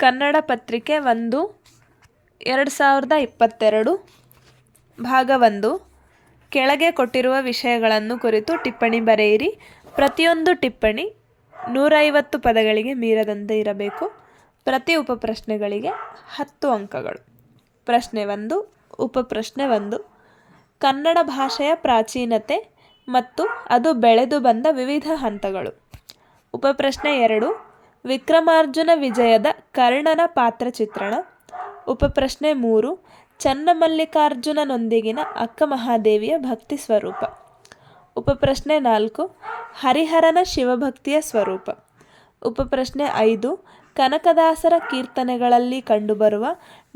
ಕನ್ನಡ ಪತ್ರಿಕೆ ಒಂದು, ಎರಡು ಸಾವಿರದ ಇಪ್ಪತ್ತೆರಡು, ಭಾಗ ಒಂದು. ಕೆಳಗೆ ಕೊಟ್ಟಿರುವ ವಿಷಯಗಳನ್ನು ಕುರಿತು ಟಿಪ್ಪಣಿ ಬರೆಯಿರಿ. ಪ್ರತಿಯೊಂದು ಟಿಪ್ಪಣಿ ನೂರೈವತ್ತು ಪದಗಳಿಗೆ ಮೀರದಂತೆ ಇರಬೇಕು. ಪ್ರತಿ ಉಪಪ್ರಶ್ನೆಗಳಿಗೆ ಹತ್ತು ಅಂಕಗಳು. ಪ್ರಶ್ನೆ ಒಂದು, ಉಪಪ್ರಶ್ನೆ ಒಂದು. ಕನ್ನಡ ಭಾಷೆಯ ಪ್ರಾಚೀನತೆ ಮತ್ತು ಅದು ಬೆಳೆದು ಬಂದ ವಿವಿಧ ಹಂತಗಳು. ಉಪಪ್ರಶ್ನೆ ಎರಡು ವಿಕ್ರಮಾರ್ಜುನ ವಿಜಯದ ಕರ್ಣನ ಪಾತ್ರ ಚಿತ್ರಣ ಉಪಪ್ರಶ್ನೆ ಮೂರು, ಚನ್ನಮಲ್ಲಿಕಾರ್ಜುನನೊಂದಿಗಿನ ಅಕ್ಕ ಮಹಾದೇವಿಯ ಭಕ್ತಿ ಸ್ವರೂಪ. ಉಪಪ್ರಶ್ನೆ ನಾಲ್ಕು, ಹರಿಹರನ ಶಿವಭಕ್ತಿಯ ಸ್ವರೂಪ. ಉಪಪ್ರಶ್ನೆ ಐದು, ಕನಕದಾಸರ ಕೀರ್ತನೆಗಳಲ್ಲಿ ಕಂಡುಬರುವ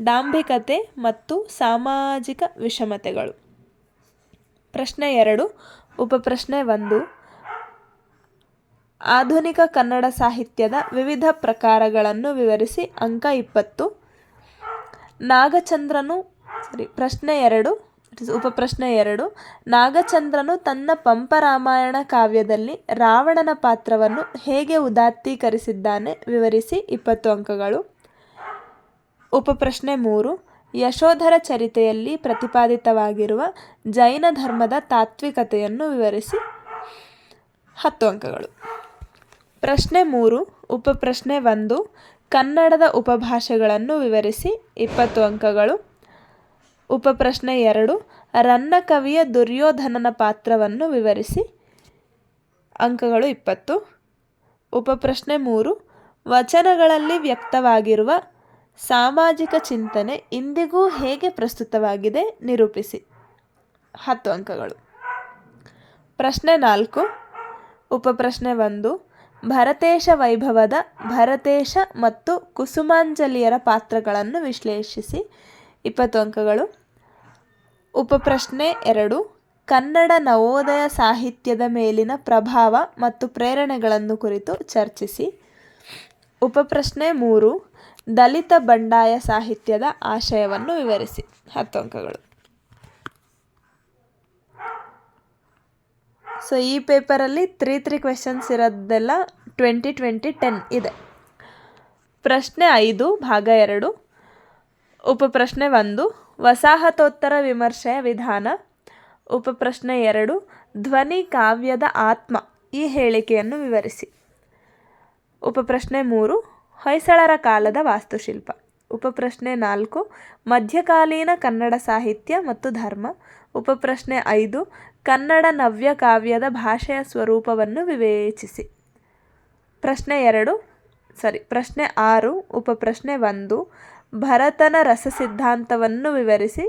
ಡಾಂಭಿಕತೆ ಮತ್ತು ಸಾಮಾಜಿಕ ವಿಷಮತೆಗಳು. ಪ್ರಶ್ನೆ ಎರಡು ಉಪಪ್ರಶ್ನೆ ಒಂದು ಆಧುನಿಕ ಕನ್ನಡ ಸಾಹಿತ್ಯದ ವಿವಿಧ ಪ್ರಕಾರಗಳನ್ನು ವಿವರಿಸಿ ಅಂಕ ಇಪ್ಪತ್ತು. ನಾಗಚಂದ್ರನು ಸಾರಿ ಪ್ರಶ್ನೆ ಎರಡು, ಉಪಪ್ರಶ್ನೆ ಎರಡು. ನಾಗಚಂದ್ರನು ತನ್ನ ಪಂಪ ರಾಮಾಯಣ ಕಾವ್ಯದಲ್ಲಿ ರಾವಣನ ಪಾತ್ರವನ್ನು ಹೇಗೆ ಉದಾತ್ತೀಕರಿಸಿದ್ದಾನೆ ವಿವರಿಸಿ ಇಪ್ಪತ್ತು ಅಂಕಗಳು. ಉಪಪ್ರಶ್ನೆ ಮೂರು, ಯಶೋಧರ ಚರಿತೆಯಲ್ಲಿ ಪ್ರತಿಪಾದಿತವಾಗಿರುವ ಜೈನ ಧರ್ಮದ ತಾತ್ವಿಕತೆಯನ್ನು ವಿವರಿಸಿ ಹತ್ತು ಅಂಕಗಳು. ಪ್ರಶ್ನೆ ಮೂರು ಉಪಪ್ರಶ್ನೆ ಒಂದು, ಕನ್ನಡದ ಉಪಭಾಷೆಗಳನ್ನು ವಿವರಿಸಿ. ಇಪ್ಪತ್ತು ಅಂಕಗಳು. ಉಪಪ್ರಶ್ನೆ ಎರಡು, ರನ್ನ ಕವಿಯ ದುರ್ಯೋಧನನ ಪಾತ್ರವನ್ನು ವಿವರಿಸಿ. ಅಂಕಗಳು ಇಪ್ಪತ್ತು. ಉಪಪ್ರಶ್ನೆ ಮೂರು, ವಚನಗಳಲ್ಲಿ ವ್ಯಕ್ತವಾಗಿರುವ ಸಾಮಾಜಿಕ ಚಿಂತನೆ ಇಂದಿಗೂ ಹೇಗೆ ಪ್ರಸ್ತುತವಾಗಿದೆ ನಿರೂಪಿಸಿ. ಹತ್ತು ಅಂಕಗಳು. ಪ್ರಶ್ನೆ ನಾಲ್ಕು ಉಪಪ್ರಶ್ನೆ ಒಂದು ಭರತೇಶ ವೈಭವದ ಭರತೇಶ ಮತ್ತು ಕುಸುಮಾಂಜಲಿಯರ ಪಾತ್ರಗಳನ್ನು ವಿಶ್ಲೇಷಿಸಿ. ಇಪ್ಪತ್ತು ಅಂಕಗಳು. ಉಪಪ್ರಶ್ನೆ ಎರಡು. ಕನ್ನಡ ನವೋದಯ ಸಾಹಿತ್ಯದ ಮೇಲಿನ ಪ್ರಭಾವ ಮತ್ತು ಪ್ರೇರಣೆಗಳನ್ನು ಕುರಿತು ಚರ್ಚಿಸಿ. ಉಪಪ್ರಶ್ನೆ ಮೂರು. ದಲಿತ ಬಂಡಾಯ ಸಾಹಿತ್ಯದ ಆಶಯವನ್ನು ವಿವರಿಸಿ. ಹತ್ತು ಅಂಕಗಳು. ಸೊ ಈ ಪೇಪರಲ್ಲಿ ತ್ರೀ ತ್ರೀ ಕ್ವೆಶನ್ಸ್ ಇರೋದೆಲ್ಲ ಟ್ವೆಂಟಿ ಟ್ವೆಂಟಿ ಟೆನ್ ಇದೆ. ಪ್ರಶ್ನೆ ಐದು, ಭಾಗ ಎರಡು, ಉಪಪ್ರಶ್ನೆ ಒಂದು, ವಸಾಹತೋತ್ತರ ವಿಮರ್ಶೆಯ ವಿಧಾನ, ಉಪಪ್ರಶ್ನೆ ಎರಡು, ಧ್ವನಿ ಕಾವ್ಯದ ಆತ್ಮ, ಈ ಹೇಳಿಕೆಯನ್ನು ವಿವರಿಸಿ. ಉಪಪ್ರಶ್ನೆ ಮೂರು, ಹೊಯ್ಸಳರ ಕಾಲದ ವಾಸ್ತುಶಿಲ್ಪ. ಉಪಪ್ರಶ್ನೆ ನಾಲ್ಕು, ಮಧ್ಯಕಾಲೀನ ಕನ್ನಡ ಸಾಹಿತ್ಯ ಮತ್ತು ಧರ್ಮ. ಉಪಪ್ರಶ್ನೆ ಐದು, ಕನ್ನಡ ನವ್ಯ ಕಾವ್ಯದ ಭಾಷೆಯ ಸ್ವರೂಪವನ್ನು ವಿವೇಚಿಸಿ. ಪ್ರಶ್ನೆ ಎರಡು, ಸಾರಿ, ಪ್ರಶ್ನೆ ಆರು, ಉಪಪ್ರಶ್ನೆ ಒಂದು, ಭರತನ ರಸ ಸಿದ್ಧಾಂತವನ್ನು ವಿವರಿಸಿ.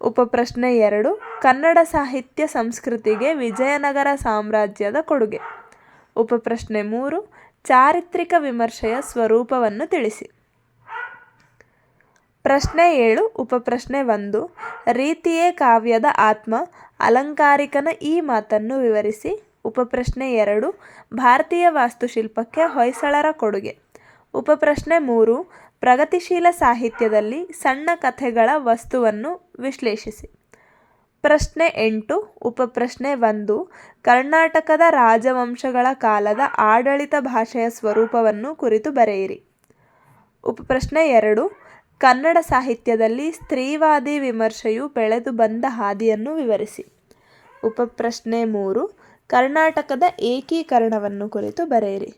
ಉಪಪ್ರಶ್ನೆ ಎರಡು, ಕನ್ನಡ ಸಾಹಿತ್ಯ ಸಂಸ್ಕೃತಿಗೆ ವಿಜಯನಗರ ಸಾಮ್ರಾಜ್ಯದ ಕೊಡುಗೆ. ಉಪಪ್ರಶ್ನೆ ಮೂರು, ಚಾರಿತ್ರಿಕ ವಿಮರ್ಶೆಯ ಸ್ವರೂಪವನ್ನು ತಿಳಿಸಿ. ಪ್ರಶ್ನೆ ಏಳು ಉಪಪ್ರಶ್ನೆ ಒಂದು. ರೀತಿಯೇ ಕಾವ್ಯದ ಆತ್ಮ, ಅಲಂಕಾರಿಕನ ಈ ಮಾತನ್ನು ವಿವರಿಸಿ. ಉಪಪ್ರಶ್ನೆ ಎರಡು, ಭಾರತೀಯ ವಾಸ್ತುಶಿಲ್ಪಕ್ಕೆ ಹೊಯ್ಸಳರ ಕೊಡುಗೆ. ಉಪಪ್ರಶ್ನೆ ಮೂರು, ಪ್ರಗತಿಶೀಲ ಸಾಹಿತ್ಯದಲ್ಲಿ ಸಣ್ಣ ಕಥೆಗಳ ವಸ್ತುವನ್ನು ವಿಶ್ಲೇಷಿಸಿ. ಪ್ರಶ್ನೆ ಎಂಟು ಉಪಪ್ರಶ್ನೆ ಒಂದು, ಕರ್ನಾಟಕದ ರಾಜವಂಶಗಳ ಕಾಲದ ಆಡಳಿತ ಭಾಷೆಯ ಸ್ವರೂಪವನ್ನು ಕುರಿತು ಬರೆಯಿರಿ. ಉಪಪ್ರಶ್ನೆ ಎರಡು ಕನ್ನಡ ಸಾಹಿತ್ಯದಲ್ಲಿ ಸ್ತ್ರೀವಾದಿ ವಿಮರ್ಶೆಯು ಬೆಳೆದು ಬಂದ ಹಾದಿಯನ್ನು ವಿವರಿಸಿ. ಉಪಪ್ರಶ್ನೆ ಮೂರು, ಕರ್ನಾಟಕದ ಏಕೀಕರಣವನ್ನು ಕುರಿತು ಬರೆಯಿರಿ.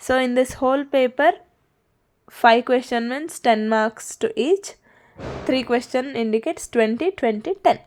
So in this whole paper five question means ten marks to each three question indicates twenty twenty ten